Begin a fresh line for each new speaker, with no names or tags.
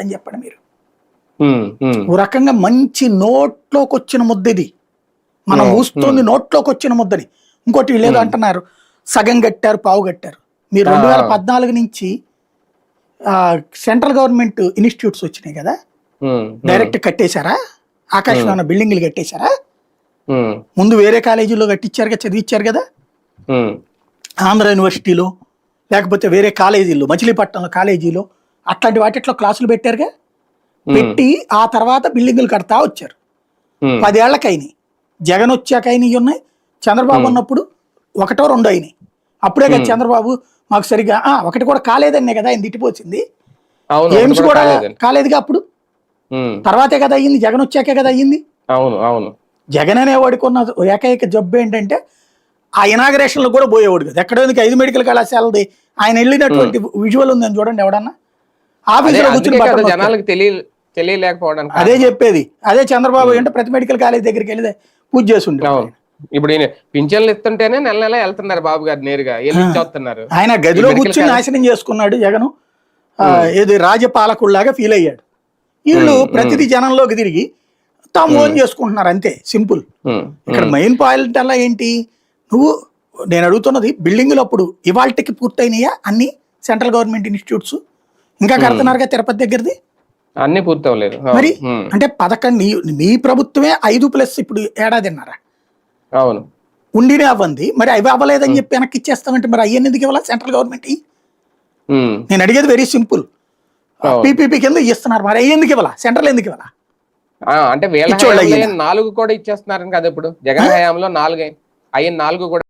అని చెప్పండి మీరు. ఓ రకంగా మంచి నోట్లోకి వచ్చిన ముద్ద ఇది మనం ఊస్తుంది నోట్లోకి వచ్చిన ముద్దని ఇంకోటి వీళ్ళు అంటున్నారు సగం కట్టారు పావు కట్టారు. మీరు రెండు వేల. పద్నాలుగు నుంచి సెంట్రల్ గవర్నమెంట్ ఇన్స్టిట్యూట్స్ వచ్చినాయి కదా? డైరెక్ట్ కట్టేశారా? ఆకాశవాణి బిల్డింగ్లు కట్టేశారా? ముందు వేరే కాలేజీలో కట్టించారు కదా చదివించారు కదా? ఆంధ్ర యూనివర్సిటీలో లేకపోతే వేరే కాలేజీల్లో మచిలీపట్నంలో కాలేజీలో అట్లాంటి వాటిట్లో క్లాసులు పెట్టారుగా? పెట్టి ఆ తర్వాత బిల్డింగులు కడతా వచ్చారు.
ఉమ్,
పదేళ్ళకు అయినాయి జగన్ వచ్చాక అయినవి ఉన్నాయి. చంద్రబాబు ఉన్నప్పుడు ఒకటో రెండో అయినాయి. అప్పుడే కదా చంద్రబాబు మాకు సరిగా ఆ, ఒకటి కూడా కాలేదన్నే కదా ఆయన ఎయిమ్స్
ఒకటి కూడా.
కాలేదుగా అప్పుడు? తర్వాతే కదా అయ్యింది. జగన్ వచ్చాకే కదా అయ్యింది.
అవును అవును.
జగన్ అనేవాడికి ఉన్న ఏకైక జబ్బు ఏంటంటే ఆ ఇనాగరేషన్లో కూడా పోయేవాడు కదా. ఎక్కడ ఎందుకు ఐదు మెడికల్ కళాశాలది. ఆయన వెళ్ళినటువంటి విజువల్ ఉందని చూడండి ఎవడన్నా. ఆఫీసులో కూర్చుని.
జనాలకు తెలియ తెలియలేకపోవడానికి
అదే చెప్పేది. అదే చంద్రబాబు అంటే ప్రతి మెడికల్ కాలేజ్ దగ్గరికి వెళ్ళి పూజ చేసి ఉండే
అవును. ఇప్పుడు ఈయన పింఛన్లు ఇస్తుంటేనే నెల నెల వెళ్తున్నారు బాబు గారు నేరుగా వెళ్ళి ఇచ్చేస్తున్నారు
ఆయన గదిలో కూర్చుని నాశనం చేసుకున్నాడు జగన్. ఏది రాజపాలకుల్లాగా ఫీల్ అయ్యాడు. వీళ్ళు ప్రతిదీ జనంలోకి తిరిగి తాము ఓన్ చేసుకుంటున్నారు అంతే. సింపుల్. ఇక్కడ మెయిన్ పాయింట్ అలా ఏంటి? నువ్వు నేను అడుగుతున్నది బిల్డింగులు అప్పుడు ఇవాల్టికి పూర్తయినాయా? అన్ని సెంట్రల్ గవర్నమెంట్ ఇన్స్టిట్యూట్స్? ఇంకా కడుతున్నారుగా తిరుపతి దగ్గరది?
అన్ని పూర్తి అవ్వలేదు అవును,
మరి అంటే పథకం మీ ప్రభుత్వమే ఐదు ప్లస్ ఇప్పుడు ఏడాదిన్నారా
అవును.
ఉండినే అవ్వంది. మరి అవి అవ్వలేదని చెప్పి వెనక్కి ఇచ్చేస్తామంటే మరి అయ్యని ఎందుకు ఇవ్వాలా సెంట్రల్ గవర్నమెంట్ నేను అడిగేది వెరీ సింపుల్. పీపీపీ కింద ఇస్తున్నారు. మరి ఎందుకు ఇవ్వాలా? సెంట్రల్ ఎందుకు ఇవ్వాలా?
అంటే వీళ్ళ? నాలుగు కూడా ఇచ్చేస్తున్నారు కదా ఇప్పుడు. జగన్ హయాంలో నాలుగు. అయ్యి నాలుగు కూడా